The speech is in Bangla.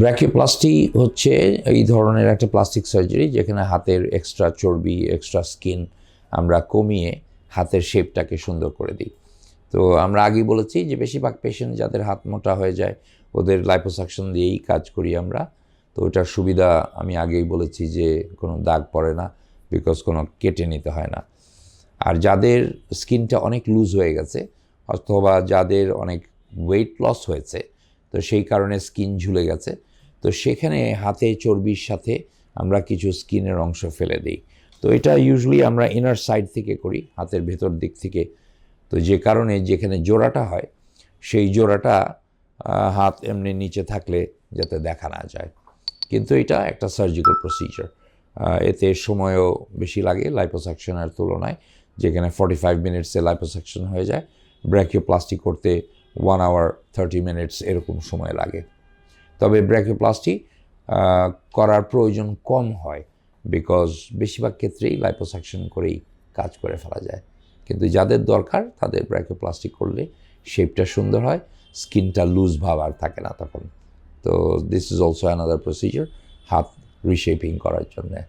ব্র্যাকিওপ্লাস্টি হচ্ছে এই ধরনের একটা প্লাস্টিক সার্জারি যেখানে হাতের এক্সট্রা চর্বি এক্সট্রা স্কিন আমরা কমিয়ে হাতের শেপটাকে সুন্দর করে দিই। তো আমরা আগেই বলেছি যে বেশিরভাগ পেশেন্ট যাদের হাত মোটা হয়ে যায়, ওদের লাইপোসাকশন দিয়েই কাজ করি আমরা। তো ওটার সুবিধা আমি আগেই বলেছি যে কোনো দাগ পড়ে না বিকজ কোনো কেটে নিতে হয় না। আর যাদের স্কিনটা অনেক লুজ হয়ে গেছে, অথবা যাদের অনেক ওয়েট লস হয়েছে তো সেই কারণে স্কিন ঝুলে গেছে। তো সেখানে হাতে চর্বির সাথে আমরা কিছু স্কিনের অংশ ফেলে দিই। তো এটা ইউজুয়ালি আমরা ইনার সাইড থেকে করি, হাতের ভেতর দিক থেকে। তো যে কারণে যেখানে জোড়াটা হয়, সেই জোড়াটা হাত এমনি নিচে থাকলে যাতে দেখা না যায়। কিন্তু এটা একটা সার্জিক্যাল প্রসিজার এতে সময়ও বেশি লাগে লাইপোসাকশনের তুলনায়। যেখানে ফর্টি ফাইভ মিনিটসে লাইপোসাকশন হয়ে যায়। ব্র্যাকিওপ্লাস্টি করতে ওয়ান আওয়ার থার্টি মিনিটস এরকম সময় লাগে। তবে ব্র্যাকিওপ্লাস্টি করার প্রয়োজন কম হয় বিকজ বেশিরভাগ ক্ষেত্রেই লাইপোসাকশন করেই কাজ করে ফেলা যায়। কিন্তু যাদের দরকার, তাদের ব্র্যাকিওপ্লাস্টি করলে শেপটা সুন্দর হয় স্কিনটা লুজ ভাব আর থাকে না তখন। তো this is also another procedure হাত রিশেপিং করার জন্যে।